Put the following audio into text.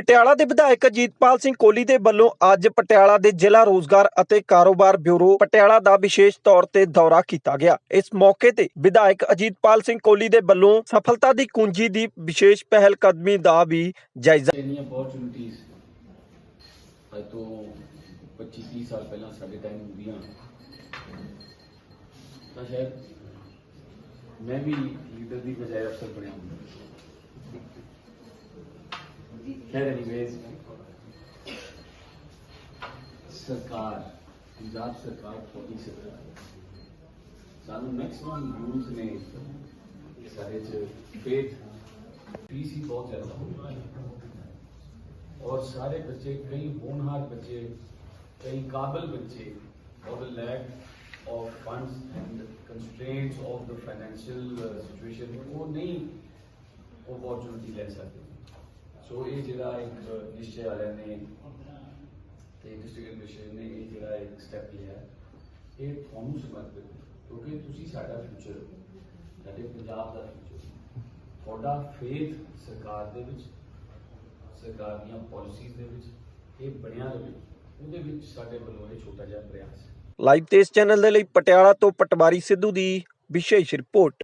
ਪਟਿਆਲਾ ਦੇ ਵਿਧਾਇਕ ਅਜੀਤਪਾਲ ਸਿੰਘ ਕੋਹਲੀ ਦੇ ਵੱਲੋਂ ਅੱਜ ਪਟਿਆਲਾ ਦੇ ਜ਼ਿਲ੍ਹਾ ਰੋਜ਼ਗਾਰ ਅਤੇ ਕਾਰੋਬਾਰ ਬਿਊਰੋ ਪਟਿਆਲਾ ਦਾ ਵਿਸ਼ੇਸ਼ ਤੌਰ ਤੇ ਦੌਰਾ ਕੀਤਾ ਗਿਆ। ਇਸ ਮੌਕੇ ਤੇ ਵਿਧਾਇਕ ਅਜੀਤਪਾਲ ਸਿੰਘ ਕੋਹਲੀ ਦੇ ਵੱਲੋਂ ਸਫਲਤਾ ਦੀ ਕੁੰਜੀ ਦੀ ਵਿਸ਼ੇਸ਼ ਪਹਿਲ ਕਦਮੀ ਦਾ ਵੀ ਜਾਇਜ਼ਾ ਇੰਨੀਆਂ ਅਪੋਰਚੁਨਿਟੀਜ਼ ਅੱਜ ਤੋਂ 25 30 ਸਾਲ ਪਹਿਲਾਂ ਸਾਡੇ ਟਾਈਮ ਹੁੰਦੀਆਂ। ਤਾਂ ਸ਼ਾਇਦ ਮੈਂ ਵੀ ਲੀਡਰ ਦੀ ਬਜਾਏ ਅਫਸਰ ਬਣਿਆ ਹੁੰਦਾ। खैर एनीवेज सरकार पंजाब सरकार फौजी सरकार सानू मैक्सिमम यूथ ने सारे च फेथ पीसी ही बहुत ज़्यादा और सारे बच्चे, कई होनहार बच्चे, कई काबिल बच्चे और the lack of funds and constraints of the financial situation वो नहीं अपॉर्चुनिटी ले सकते। ਸੋ ਇਹ ਜਿਹੜਾ ਇੱਕ ਨਿਸ਼ਚੈ ਵਾਲਿਆਂ ਨੇ ਤੇ ਡਿਸਟ੍ਰਿਕਟ ਐਡਮਿਨਿਸਟ੍ਰੇਸ਼ਨ ਨੇ ਇਹ ਜਿਹੜਾ ਇੱਕ ਸਟੈਪ ਲਿਆ ਇਹ ਤੁਹਾਨੂੰ ਸਮਰਪਿਤ ਕਿਉਂਕਿ ਤੁਸੀਂ ਸਾਡਾ ਫਿਊਚਰ ਸਾਡੇ ਪੰਜਾਬ ਦਾ ਫਿਊਚਰ ਤੁਹਾਡਾ ਫੇਥ ਸਰਕਾਰ ਦੇ ਵਿੱਚ, ਸਰਕਾਰ ਦੀਆਂ ਪਾਲਿਸੀਜ਼ ਦੇ ਵਿੱਚ, ਇਹ ਬਣਿਆ ਰਹੇ। ਉਹਦੇ ਵਿੱਚ ਸਾਡੇ ਵੱਲੋਂ ਇਹ ਛੋਟਾ ਜਿਹਾ ਪ੍ਰਯਾਸ ਲਾਈਵ ਤੇ ਚੈਨਲ ਦੇ ਲਈ ਪਟਿਆਲਾ ਤੋਂ ਪਟਵਾਰੀ ਸਿੱਧੂ ਦੀ ਵਿਸ਼ੇਸ਼ ਰਿਪੋਰਟ।